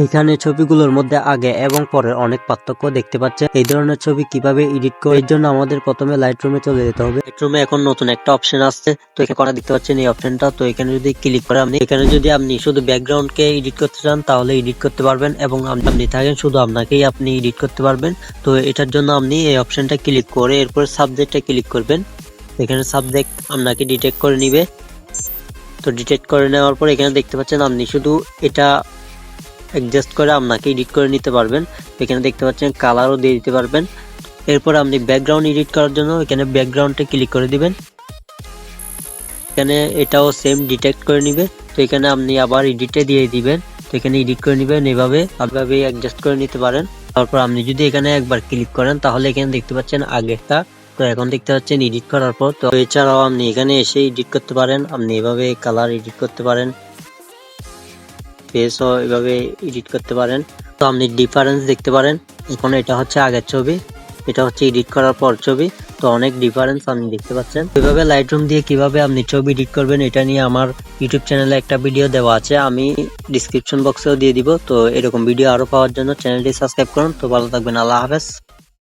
এইখানে ছবিগুলোর মধ্যে আগে এবং পরের অনেক পার্থক্য দেখতে পাচ্ছেন। এই ধরনের ছবি কীভাবে এডিট করে, এর জন্য আমাদের প্রথমে লাইট রুমে চলে যেতে হবে। লাইট রুমে এখন নতুন একটা অপশন আসছে, তো এখানে করা দেখতে পাচ্ছেন এই অপশনটা তো এখানে যদি ক্লিক করে আপনি, এখানে যদি আপনি শুধু ব্যাকগ্রাউন্ড কে এডিট করতে চান, তাহলে এডিট করতে পারবেন এবং আপনি আপনি থাকেন শুধু আপনাকেই আপনি এডিট করতে পারবেন। তো এটার জন্য আপনি এই অপশনটা ক্লিক করে এরপর সাবজেক্টে ক্লিক করবেন। এখানে সাবজেক্ট আপনাকে ডিটেক্ট করে নিবে। তো ডিটেক্ট করে নেওয়ার পর এখানে দেখতে পাচ্ছেন আপনি শুধু এটা অ্যাডজাস্ট করে আপনাকে এডিট করে নিতে পারবেন। এখানে দেখতে পাচ্ছেন কালারও দিয়ে দিতে পারবেন। এরপর আপনি ব্যাকগ্রাউন্ড এডিট করার জন্য এখানে ব্যাকগ্রাউন্ডে ক্লিক করে দিবেন। এখানে এটাও সেম ডিটেক্ট করে নিবে। তো এখানে আপনি আবার এডিটে দিয়ে দিবেন। তো এখানে এডিট করে নেবেন। এভাবে আপনি অ্যাডজাস্ট করে নিতে পারেন। তারপর আপনি যদি এখানে একবার ক্লিক করেন, তাহলে এখানে দেখতে পাচ্ছেন আগেরটা। তো এখন দেখতে পাচ্ছেন এডিট করার পর, তো এছাড়াও আপনি এখানে এসে এডিট করতে পারেন। আপনি এভাবে কালার এডিট করতে পারেন। ফেসও এভাবে এডিট করতে পারেন। তো আপনি ডিফারেন্স দেখতে পারেন। এখন এটা হচ্ছে আগের ছবি। এটা হচ্ছে এডিট করার পর ছবি। তো অনেক ডিফারেন্স আপনি দেখতে পাচ্ছেন। এভাবে লাইটরুম দিয়ে কীভাবে আপনি ছবি এডিট করবেন, এটা নিয়ে আমার ইউটিউব চ্যানেলে একটা ভিডিও দেওয়া আছে। আমি ডিসক্রিপশন বক্সেও দিয়ে দিব। তো এরকম ভিডিও আরও পাওয়ার জন্য চ্যানেলটি সাবস্ক্রাইব করুন। তো ভালো থাকবেন। আল্লাহ হাফেজ।